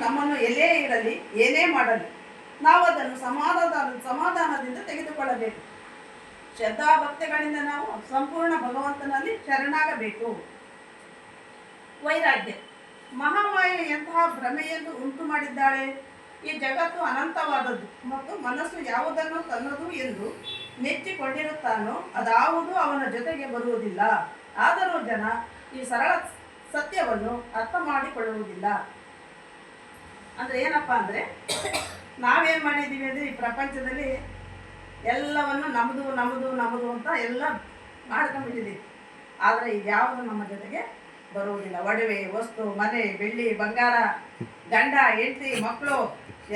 ನಮ್ಮನ್ನು ಎಲ್ಲೇ ಇರಲಿ ಏನೇ ಮಾಡಲಿ, ನಾವು ಅದನ್ನು ಸಮಾಧಾನ, ಸಮಾಧಾನದಿಂದ ತೆಗೆದುಕೊಳ್ಳಬೇಕು. ಶ್ರದ್ಧಾಭಕ್ತಿಗಳಿಂದ ನಾವು ಸಂಪೂರ್ಣ ಭಗವಂತನಲ್ಲಿ ಶರಣಾಗಬೇಕು. ವೈರಾಗ್ಯ. ಮಹಾಮಾಯ ಎಂತಹ ಭ್ರಮೆಯನ್ನು ಉಂಟು ಮಾಡಿದ್ದಾಳೆ. ಈ ಜಗತ್ತು ಅನಂತವಾದದ್ದು ಮತ್ತು ಮನಸ್ಸು ಯಾವುದನ್ನು ತನ್ನದು ಎಂದು ನೆಚ್ಚಿಕೊಂಡಿರುತ್ತಾನೋ ಅದಾವುದು ಅವನ ಜೊತೆಗೆ ಬರುವುದಿಲ್ಲ. ಆದರೂ ಜನ ಈ ಸರಳ ಸತ್ಯವನ್ನು ಅರ್ಥ ಮಾಡಿಕೊಳ್ಳುವುದಿಲ್ಲ. ಅಂದ್ರೆ ಏನಪ್ಪಾ ಅಂದ್ರೆ ನಾವೇನು ಮಾಡಿದೀವಿ ಅಂದ್ರೆ ಈ ಪ್ರಪಂಚದಲ್ಲಿ ಎಲ್ಲವನ್ನು ನಮ್ಮದು ನಮ್ಮದು ನಮ್ಮದು ಅಂತ ಎಲ್ಲ ಮಾಡ್ಕೊಂಡ್ಬಿಟ್ಟಿದ್ದೀವಿ ಆದರೆ ಇದ್ಯಾವುದು ನಮ್ಮ ಜೊತೆಗೆ ಬರುವುದಿಲ್ಲ. ಒಡವೆ, ವಸ್ತು, ಮನೆ, ಬೆಳ್ಳಿ, ಬಂಗಾರ, ಗಂಡ, ಹೆಂಡತಿ, ಮಕ್ಕಳು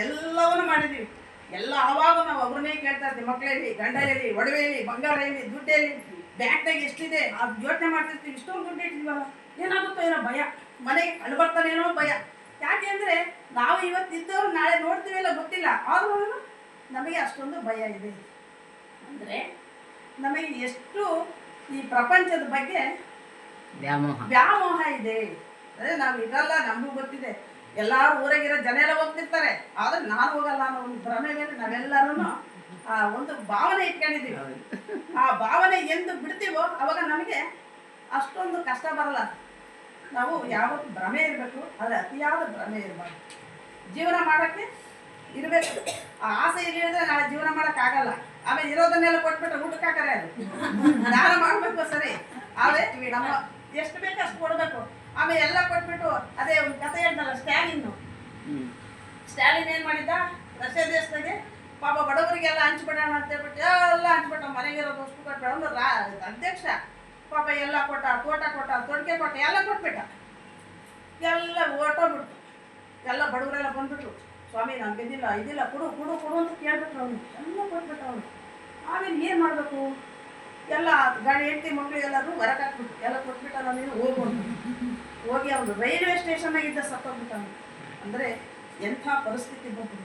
ಎಲ್ಲವನ್ನು ಮಾಡಿದ್ದೀವಿ ಎಲ್ಲ ಆವಾಗ ನಾವು ಅವ್ರನ್ನೇ ಕೇಳ್ತಾ ಇರ್ತೀವಿ ಮಕ್ಕಳಲ್ಲಿ ಗಂಡ ಎಲ್ಲಿ ಒಡವೆ ಎಲ್ಲಿ ಬಂಗಾರ ಎಲ್ಲಿ ದುಡ್ಡು ಎಲ್ಲಿ ಬ್ಯಾಂಕ್ದಾಗ ಎಷ್ಟಿದೆ ಅದು ಯೋಚನೆ ಮಾಡ್ತಿರ್ತೀವಿ. ಇಷ್ಟೊಂದು ದುಡ್ಡು ಇಟ್ಟಿದ್ವಲ್ಲ, ಏನಾಗುತ್ತೋ ಏನೋ ಭಯ. ಮನೆಗೆ ಅಳು ಬರ್ತಾನೇನೋ ಭಯ. ಯಾಕೆ ಅಂದರೆ ನಾವು ಇವತ್ತಿದ್ದವರು ನಾಳೆ ನೋಡ್ತೀವಿಲ್ಲ ಗೊತ್ತಿಲ್ಲ. ಆದ್ರೂ ನಮಗೆ ಅಷ್ಟೊಂದು ಭಯ ಇದೆ. ಅಂದರೆ ನಮಗೆ ಎಷ್ಟು ಈ ಪ್ರಪಂಚದ ಬಗ್ಗೆ ವ್ಯಾಮೋಹ. ವ್ಯಾಮೋಹ ಇದೆ. ಅದೇ ನಾವು ಇರಲ್ಲ ನಮಗೂ ಗೊತ್ತಿದೆ. ಎಲ್ಲಾರು ಊರಾಗಿರೋ ಜನ ಎಲ್ಲ ಹೋಗ್ತಿರ್ತಾರೆ. ಆದ್ರೆ ನಾನು ಹೋಗಲ್ಲ ಅನ್ನೋ ಒಂದು ಭ್ರಮೆ ಮೇಲೆ ನಾವೆಲ್ಲರೂ ಆ ಒಂದು ಭಾವನೆ ಇಟ್ಕೊಂಡಿದ್ದೀವಿ. ಆ ಭಾವನೆ ಎಂದು ಬಿಡ್ತೀವೋ ಅವಾಗ ನಮಗೆ ಅಷ್ಟೊಂದು ಕಷ್ಟ ಬರಲ್ಲ. ನಾವು ಯಾವತ್ತು ಭ್ರಮೆ ಇರಬೇಕು ಆದರೆ ಅತಿಯಾದ ಭ್ರಮೆ ಇರಬಾರ್ದು. ಜೀವನ ಮಾಡೋಕ್ಕೆ ಇರಬೇಕು. ಆ ಆಸೆ ಅಂದರೆ ನಾಳೆ ಜೀವನ ಮಾಡೋಕ್ಕಾಗಲ್ಲ. ಆಮೇಲೆ ಇರೋದನ್ನೆಲ್ಲ ಕೊಟ್ಬಿಟ್ರೆ ಊಟಕ್ಕೆ ಹಾಕರೆ ಅದು. ದಾನ ಮಾಡಬೇಕು ಸರಿ. ಆದರೆ ನಮ್ಮ ಎಷ್ಟು ಬೇಕು ಅಷ್ಟು ಕೊಡಬೇಕು. ಆಮೇಲೆ ಎಲ್ಲ ಕೊಟ್ಬಿಟ್ಟು ಅದೇ ಒಂದು ಕಥೆ ಹೇಳ್ದಲ್ಲ, ಸ್ಟ್ಯಾಲಿನ್ನು. ಸ್ಟ್ಯಾಲಿನ್ ಏನು ಮಾಡಿದ್ದ? ರಷ್ಯಾ ದೇಶದಾಗೆ ಪಾಪ ಬಡವರಿಗೆಲ್ಲ ಹಂಚ್ಬಿಡೋಣ ಅಂತ ಹೇಳ್ಬಿಟ್ಟು, ಎಲ್ಲ ಹಂಚ್ಬಿಟ್ಟ ಮನೆಗಿರೋದು ಅಷ್ಟು ರಾ ಅಧ್ಯಕ್ಷ. ಪಾಪ ಎಲ್ಲ ಕೊಟ್ಟ, ತೋಟ ಕೊಟ್ಟ, ತೊಡಕೆ ಕೊಟ್ಟ, ಎಲ್ಲ ಕೊಟ್ಬಿಟ್ಟ. ಎಲ್ಲ ಓಟೋಗ್ಬಿಟ್ಟು ಎಲ್ಲ ಬಡವರೆಲ್ಲ ಬಂದ್ಬಿಟ್ರು. ಸ್ವಾಮಿ ನಮ್ಗೆ ಇದಿಲ್ಲ ಇದಿಲ್ಲ, ಕೊಡು ಕೊಡು ಕೊಡು ಅಂತ ಕೇಳ್ಬಿಟ್ರು ಅವನು ಎಲ್ಲ ಕೊಟ್ಬಿಟ್ಟ ಅವನು ಆಮೇಲೆ ಏನು ಮಾಡಬೇಕು? ಎಲ್ಲ ಗಾಡಿ, ಹೆಂಡತಿ ಮಕ್ಕಳು ಎಲ್ಲರೂ ಹೊರಗೆ ಹಾಕ್ಬಿಟ್ಟು ಎಲ್ಲ ಕೊಟ್ಬಿಟ್ಟ ನಾನು ಹೋಗ್ಬೋದು. ಹೋಗಿ ಅವನು ರೈಲ್ವೆ ಸ್ಟೇಷನ್ನಾಗಿದ್ದ ಸತ್ತೋಗ್ಬಿಟ್ಟವನು ಅಂದರೆ ಎಂಥ ಪರಿಸ್ಥಿತಿ ಬಂತು.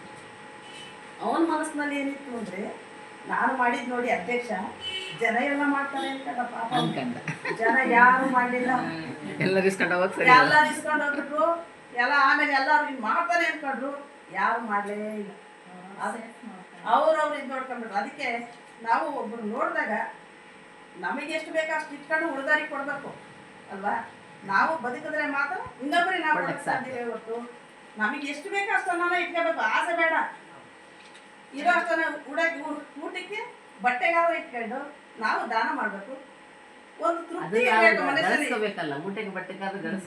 ಅವನ ಮನಸ್ಸಿನಲ್ಲಿ ಏನಿತ್ತು ಅಂದರೆ, ನಾನು ಮಾಡಿದ್ದು ನೋಡಿ ಅಧ್ಯಕ್ಷ ಜನ ಎಲ್ಲ ಮಾಡ್ತಾರೆ ಅನ್ಕಂಡ ಜನ ಯಾರು ಮಾಡಲಿಲ್ಲ ಎಲ್ಲರೂ ಇಸ್ಕೊಂಡು ಸರಿ ಎಲ್ಲ ಇಸ್ಕೊಂಡು ಹೋಗ್ಬಿಟ್ರು ಎಲ್ಲ ಆಮೇಲೆ ಎಲ್ಲರೂ ಹಿಂಗ್ ಮಾಡ್ತಾರೆ ಅನ್ಕೊಂಡ್ರು. ಯಾರು ಮಾಡಲೇ ಇಲ್ಲ. ಅದೇ ಅವ್ರವ್ರು ಇದು ನೋಡ್ಕೊಂಡ್ಬಿಟ್ರು. ಅದಕ್ಕೆ ನಾವು ಒಬ್ರು ನೋಡಿದಾಗ ನಮಗೆ ಎಷ್ಟು ಬೇಕೋ ಅಷ್ಟು ಇಟ್ಕೊಂಡು ಉಳಿದಾರಿಗೆ ಕೊಡಬೇಕು. ಅಲ್ವಾ? ನಾವು ಬದುಕಿದ್ರೆ ಮಾತ್ರ ಇನ್ನೊಬ್ಬರಿಗೆ ನಾವು ಕೊಡಕ್ಕೆ ಸಾಧ್ಯವೇ ಹೊರತು ನಮಗೆ ಎಷ್ಟು ಬೇಕೋ ಅಷ್ಟನ್ನ ಇಟ್ಕೋಬೇಕು. ಆಸೆ ಬೇಡ. ಇರೋ ಅಷ್ಟನ್ನ ಉಡಕ್ಕೆ ಊಟಕ್ಕೆ ಬಟ್ಟೆಗಾದ್ರೂ ಇಟ್ಕೊಂಡು ನಾವು ದಾನ ಮಾಡಬೇಕು. ಒಂದು ತೃಪ್ತಿ ಇರ್ಬೇಕು ಮನಸ್ಸಲ್ಲಿ. ಗಳಿಸ್ಕೋಬೇಕಲ್ಲ ಊಟಕ್ಕೆ ಬಟ್ಟೆಗಾದ್ರೂ ಗಳಿಸ್